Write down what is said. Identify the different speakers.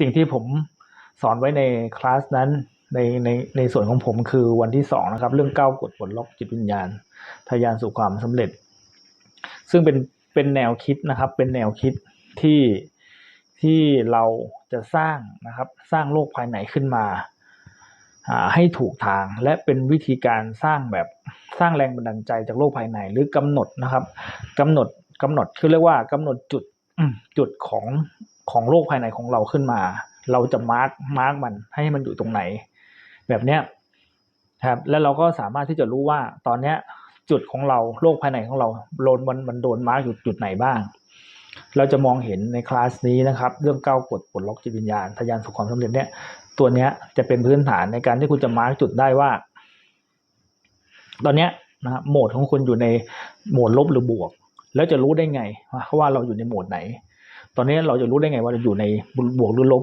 Speaker 1: สิ่งที่ผมสอนไว้ในคลาสนั้นในในในส่วนของผมคือวันที่สองนะครับ เรื่องเก้ากฎปลดล็อกจิตวิญญาณทะยานสู่ความสำเร็จ ซึ่งเป็นเป็นแนวคิดนะครับ เป็นแนวคิดที่ที่เราจะสร้างนะครับ สร้างโลกภายในขึ้นมาให้ถูกทางและเป็นวิธีการสร้างแบบสร้างแรงบันดาลใจจากโลกภายในหรือกำหนดนะครับกำหนดกำหนดคือเรียกว่ากำหนดจุดจุดของ ของโลกภายในของเราขึ้นมา เราจะมาร์กมาร์กมันให้มันอยู่ตรงไหน แบบเนี้ยครับแล้วเราก็สามารถที่จะรู้ว่าตอนเนี้ยจุดของเราโลกภายในของเราโดนมันมันโดนมาร์กอยู่จุดไหนบ้าง เราจะมองเห็นในคลาสนี้นะครับ เรื่องเก้ากฎปลดล็อกจิตวิญญาณทะยานสู่ความสำเร็จเนี่ย ตัวเนี้ยจะเป็นพื้นฐานในการที่คุณจะมาร์กจุดได้ว่า ตอนเนี้ยนะฮะโหมดของคุณอยู่ในโหมดลบหรือบวก แล้วจะรู้ได้ไงว่าว่าเราอยู่ในโหมดไหน ตอนนี้เราจะรู้ได้ไงว่าเราอยู่ในบวกหรือลบ